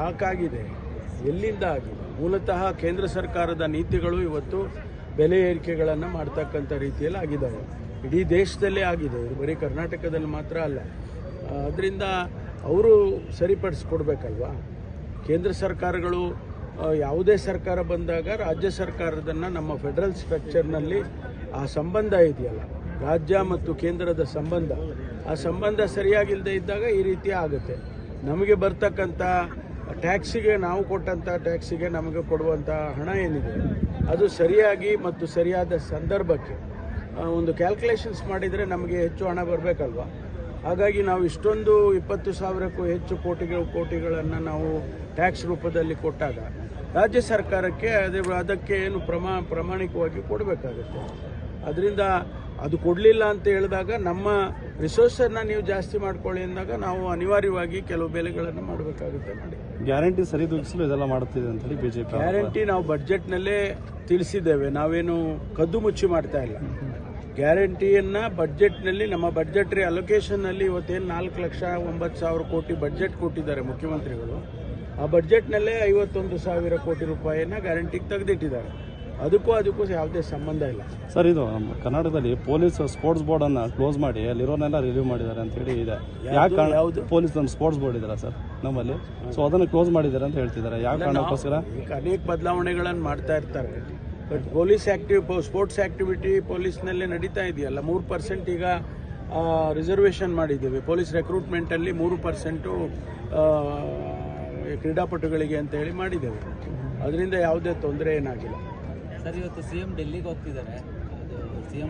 ಯಾಕಾಗಿದೆ ಎಲ್ಲಿಂದ ಆಗಿದೆ? ಮೂಲತಃ ಕೇಂದ್ರ ಸರ್ಕಾರದ ನೀತಿಗಳು ಇವತ್ತು ಬೆಲೆ ಏರಿಕೆಗಳನ್ನು ಮಾಡ್ತಕ್ಕಂಥ ರೀತಿಯಲ್ಲಿ ಆಗಿದ್ದಾವೆ. ಇಡೀ ದೇಶದಲ್ಲೇ ಆಗಿದೆ. ಬರೀ ಕರ್ನಾಟಕದಲ್ಲಿ ಮಾತ್ರ ಅಲ್ಲ. ಅದರಿಂದ ಅವರು ಸರಿಪಡಿಸ್ಕೊಡ್ಬೇಕಲ್ವಾ? ಕೇಂದ್ರ ಸರ್ಕಾರಗಳು ಯಾವುದೇ ಸರ್ಕಾರ ಬಂದಾಗ ರಾಜ್ಯ ಸರ್ಕಾರದನ್ನು ನಮ್ಮ ಫೆಡರಲ್ ಸ್ಟ್ರಕ್ಚರ್ನಲ್ಲಿ ಆ ಸಂಬಂಧ ಇದೆಯಲ್ಲ? ರಾಜ್ಯ ಮತ್ತು ಕೇಂದ್ರದ ಸಂಬಂಧ. ಆ ಸಂಬಂಧ ಸರಿಯಾಗಿಲ್ಲದೆ ಇದ್ದಾಗ ಈ ರೀತಿ ಆಗುತ್ತೆ. ನಮಗೆ ಬರ್ತಕ್ಕಂಥ ಟ್ಯಾಕ್ಸಿಗೆ ನಾವು ಕೊಟ್ಟಂಥ ಟ್ಯಾಕ್ಸಿಗೆ ನಮಗೆ ಕೊಡುವಂಥ ಹಣ ಏನಿದೆ, ಅದು ಸರಿಯಾಗಿ ಮತ್ತು ಸರಿಯಾದ ಸಂದರ್ಭಕ್ಕೆ ಒಂದು ಕ್ಯಾಲ್ಕುಲೇಷನ್ಸ್ ಮಾಡಿದರೆ ನಮಗೆ ಹೆಚ್ಚು ಹಣ ಬರಬೇಕಲ್ವ? ಹಾಗಾಗಿ ನಾವು ಇಷ್ಟೊಂದು ಇಪ್ಪತ್ತು ಸಾವಿರಕ್ಕೂ ಹೆಚ್ಚು ಕೋಟಿಗಳು, ಕೋಟಿಗಳನ್ನು ನಾವು ಟ್ಯಾಕ್ಸ್ ರೂಪದಲ್ಲಿ ಕೊಟ್ಟಾಗ, ರಾಜ್ಯ ಸರ್ಕಾರಕ್ಕೆ ಅದೇ, ಅದಕ್ಕೆ ಏನು ಪ್ರಮಾ, ಪ್ರಾಮಾಣಿಕವಾಗಿ ಕೊಡಬೇಕಾಗುತ್ತೆ. ಅದರಿಂದ ಅದು ಕೊಡಲಿಲ್ಲ ಅಂತ ಹೇಳಿದಾಗ ನಮ್ಮ ರಿಸೋರ್ಸನ್ನು ನೀವು ಜಾಸ್ತಿ ಮಾಡ್ಕೊಳ್ಳಿ ಅಂದಾಗ ನಾವು ಅನಿವಾರ್ಯವಾಗಿ ಕೆಲವು ಬೆಲೆಗಳನ್ನು ಮಾಡಬೇಕಾಗುತ್ತೆ ಮಾಡಿ ಗ್ಯಾರಂಟಿ ಸರಿದೂಗಿಸಲು ಇದೆಲ್ಲ ಮಾಡುತ್ತಿದೆ ಅಂತೇಳಿ ಬಿಜೆಪಿ ಗ್ಯಾರಂಟಿ ನಾವು ಬಡ್ಜೆಟ್ನಲ್ಲೇ ತಿಳಿಸಿದ್ದೇವೆ. ನಾವೇನು ಕದ್ದು ಮುಚ್ಚಿ ಮಾಡ್ತಾ ಇಲ್ಲ. ಗ್ಯಾರಂಟಿಯನ್ನು ಬಡ್ಜೆಟ್ನಲ್ಲಿ ನಮ್ಮ ಬಡ್ಜೆಟ್ರಿ ಅಲೊಕೇಶನ್ನಲ್ಲಿ ಇವತ್ತೇನು ನಾಲ್ಕು ಲಕ್ಷ ಒಂಬತ್ತು ಸಾವಿರ ಕೋಟಿ ಬಡ್ಜೆಟ್ ಕೊಟ್ಟಿದ್ದಾರೆ ಮುಖ್ಯಮಂತ್ರಿಗಳು. ಆ ಬಡ್ಜೆಟ್ನಲ್ಲೇ ಐವತ್ತೊಂದು ಸಾವಿರ ಕೋಟಿ ರೂಪಾಯಿಯನ್ನು ಗ್ಯಾರಂಟಿಗೆ ತೆಗೆದಿಟ್ಟಿದ್ದಾರೆ. ಅದಕ್ಕೂ ಅದಕ್ಕೂ ಯಾವುದೇ ಸಂಬಂಧ ಇಲ್ಲ. ಸರ್ ಇದು ನಮ್ಮ ಕರ್ನಾಟಕದಲ್ಲಿ ಪೊಲೀಸ್ ಸ್ಪೋರ್ಟ್ಸ್ ಬೋರ್ಡ್ ಅನ್ನ ಕ್ಲೋಸ್ ಮಾಡಿ ಅಲ್ಲಿರೋನೆಲ್ಲ ರಿಲೀವ್ ಮಾಡಿದ್ದಾರೆ ಅಂತ ಹೇಳಿ ಇದೆ. ಯಾಕೆ ಯಾವುದು? ಪೊಲೀಸ್ ನಮ್ಮ ಸ್ಪೋರ್ಟ್ಸ್ ಬೋರ್ಡ್ ಇದೆಯಲ್ಲ ಸರ್ ನಮ್ಮಲ್ಲಿ? ಸೊ ಅದನ್ನು ಕ್ಲೋಸ್ ಮಾಡಿದ್ದಾರೆ ಅಂತ ಹೇಳ್ತಿದ್ದಾರೆ. ಯಾವ ಕಾರಣಕ್ಕೋಸ್ಕರ? ಅನೇಕ ಬದಲಾವಣೆಗಳನ್ನು ಮಾಡ್ತಾ ಇರ್ತಾರೆ. But police active sports activity ಪೊಲೀಸ್ನಲ್ಲೇ ನಡೀತಾ ಇದೆಯಲ್ಲ ಮೂರು ಪರ್ಸೆಂಟ್ ಈಗ ರಿಸರ್ವೇಷನ್ ಮಾಡಿದ್ದೀವಿ. ಪೊಲೀಸ್ ರೆಕ್ರೂಟ್ಮೆಂಟಲ್ಲಿ ಮೂರು ಪರ್ಸೆಂಟು ಕ್ರೀಡಾಪಟುಗಳಿಗೆ ಅಂತ ಹೇಳಿ ಮಾಡಿದ್ದೇವೆ. ಅದರಿಂದ ಯಾವುದೇ ತೊಂದರೆ ಏನಾಗಿಲ್ಲ. ಸರ್ ಇವತ್ತು ಸಿಎಂ ಡೆಲ್ಲಿಗೆ ಹೋಗ್ತಿದ್ದಾರೆ. ಅದು ಸಿಎಂ